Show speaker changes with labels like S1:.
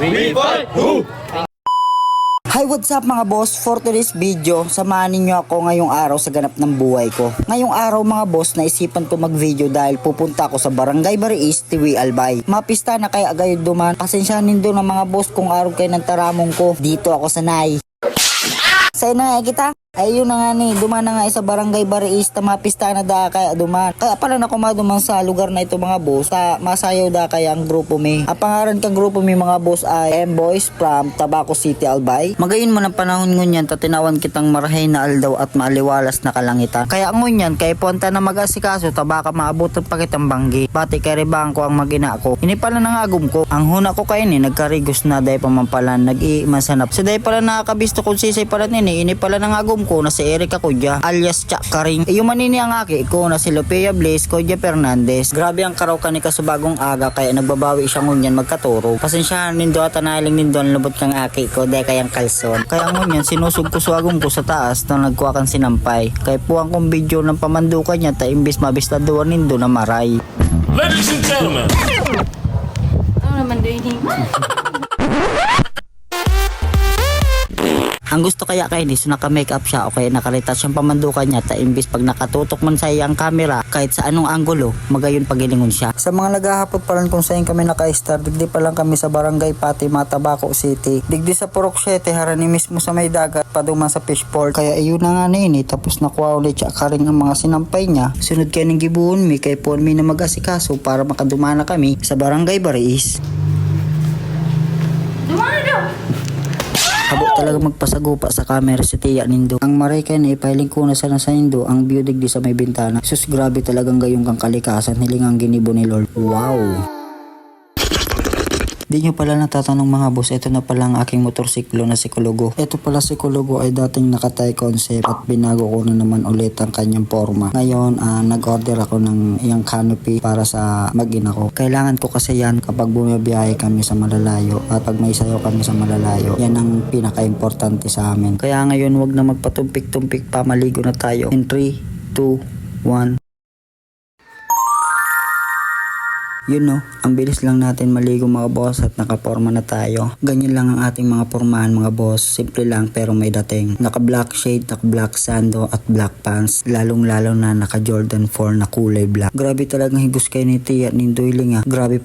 S1: we fight!
S2: Hi, what's up mga boss? For today's video, samahan ninyo ako ngayong araw sa ganap ng buhay ko. Ngayong araw mga boss, naisipan ko mag-video dahil pupunta ako sa Barangay Bariis, Tiwi Albay. Mapista na kaya agad duman. Pasensyanin doon ng mga boss kung araw kayo ng taramong ko. Dito ako sanay. Sa na nga kita. Ayun na nga ni, duman na nga sa barangay Bariis, mapista na da kaya duman. Kaya pala na kumaduman sa lugar na ito mga boss, ta masayaw da kaya ang grupo mi. Ang pangaran kang grupo mi mga boss ay M-Boys from Tabaco City, Albay. Magayon mo ng panahon ngunyan, tatinawan kitang marahay na aldaw at maaliwalas na kalangitan. Kaya ngunyan, kay punta na mag-asikaso, tabaka maabutan pa kitang banggi. Pati kay ribang ko ang magina ko. Ini pala nang agum ko. Ang huna ko kay ni, nagkarigos na dahil pamampalan, nag-iimasanap. Sa dahil pala nakakabisto kung sisay pala nini, ini pala nang agum ko na si Erika Kudya alias Chak Karing. E yung manini ang aki ko na si Lupea Blaze Kudya Fernandez. Grabe ang karaw ka ni kasubagong aga kaya nagbabawi siya ngunyan magkaturo. Pasensyahan nindo at analing nindo ang lubot kang aki ko dahil kayang kalson. Kaya ngunyan sinusog ko suwagong ko sa taas nang nagkuha kang sinampay. Kaya puwang kong video ng pamandukan niya ta imbis mabistaduan nindo na maray.
S3: Ladies and gentlemen,
S4: Ano naman din
S2: Ang gusto kaya kay Nis, naka-makeup siya o kaya nakalitas siyang pamandukan niya ta imbis pag nakatutok man sa iyang camera kahit sa anong anggulo, magayon pagilingon siya. Sa mga naghahapot pa lang kung saan kami naka-star, digdi pa lang kami sa barangay Fatima, Tabaco City. Digdi sa Purok 7, harani mismo sa may dagat, paduman sa fishport. Kaya ayun na nga na ini, tapos nakuha ulit siya karing ang mga sinampay niya. Sunod kaya ng gibuhon mi, kay puan mi na mag-asikaso para makadumana kami sa barangay Bariis. Habo talaga magpasagupa sa camera si Tia Nindo. Ang maray na ipiling ko na sana sa Nindo ang view digdi sa may bintana. Sus grabe talagang gayong kang kalikasan hilingang ginibo ni Lord. Wow! Di nyo pala natatanong mga boss, ito na pala ang aking motorsiklo na sikologo. Ito pala sikologo ay dating nakatay concept at binago ko na naman ulit ang kanyang forma. Ngayon, ah, nag-order ako ng iyang canopy para sa mag-ina ko. Kailangan ko kasi yan kapag bumibiyahe kami sa malalayo at pag may sayo kami sa malalayo. Yan ang pinaka-importante sa amin. Kaya ngayon, wag na magpatumpik-tumpik pa, maligo na tayo. In 3, 2, 1. Yun no, ang bilis lang natin maligo mga boss at nakaporma na tayo. Ganyan lang ang ating mga pormahan mga boss. Simple lang pero may dating. Naka black shade, naka black sando at black pants. Lalong lalo na naka Jordan 4 na kulay black. Grabe talagang higos kayo ni Tia at ni Doyling ah. Grabe